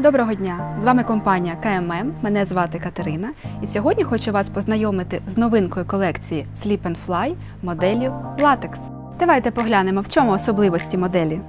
Доброго дня! З вами компанія КММ. Мене звати Катерина. І сьогодні хочу вас познайомити з новинкою колекції Sleep and Fly моделлю Latex. Давайте поглянемо, в чому особливості моделі.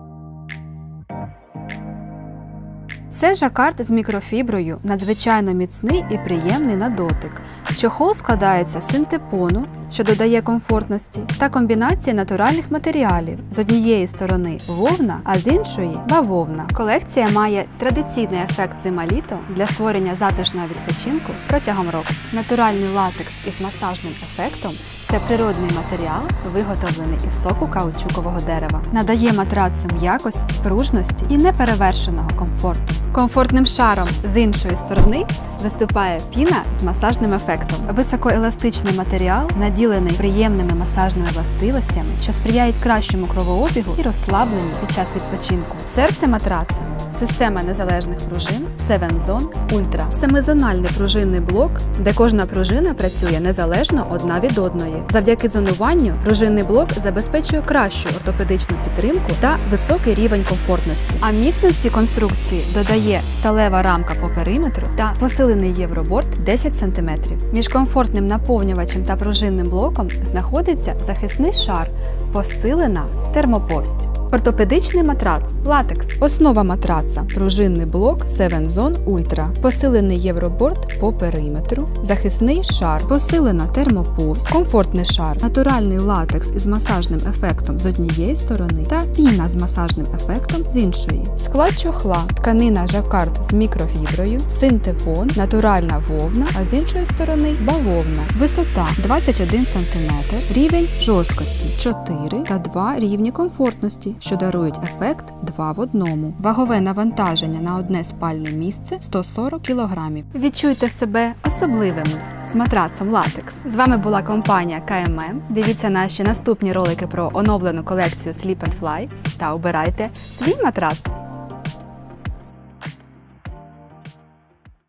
Це жакард з мікрофіброю, надзвичайно міцний і приємний на дотик. Чохол складається з синтепону, що додає комфортності, та комбінації натуральних матеріалів з однієї сторони вовна, а з іншої бавовна. Колекція має традиційний ефект зима-літо для створення затишного відпочинку протягом року. Натуральний латекс із масажним ефектом це природний матеріал, виготовлений із соку каучукового дерева. Надає матрацу м'якості, пружності і неперевершеного комфорту. Комфортним шаром з іншої сторони виступає піна з масажним ефектом. Високоеластичний матеріал наділений приємними масажними властивостями, що сприяють кращому кровообігу і розслабленню під час відпочинку. Серце матраца система незалежних пружин Seven Zone Ultra. Семизональний пружинний блок, де кожна пружина працює незалежно одна від одної. Завдяки зонуванню пружинний блок забезпечує кращу ортопедичну підтримку та високий рівень комфортності. А міцності конструкції додає сталева рамка по периметру та посилений євроборд 10 см. Між комфортним наповнювачем та пружинним блоком знаходиться захисний шар, посилена термоповсть. Ортопедичний матрац, латекс, основа матраца, пружинний блок Seven Zone Ultra, посилений євроборд по периметру, захисний шар, посилена термоповсть, комфортний шар, натуральний латекс із масажним ефектом з однієї сторони та піна з масажним ефектом з іншої. Склад чохла, тканина жакард з мікрофіброю, синтепон, натуральна вовна, а з іншої сторони бавовна. Висота 21 см, рівень жорсткості 4 та 2 рівні комфортності, що дарують ефект 2 в одному. Вагове навантаження на одне спальне місце 140 кг. Відчуйте себе особливими з матрацом латекс. З вами була компанія КММ. Дивіться наші наступні ролики про оновлену колекцію Sleep and Fly та обирайте свій матрац.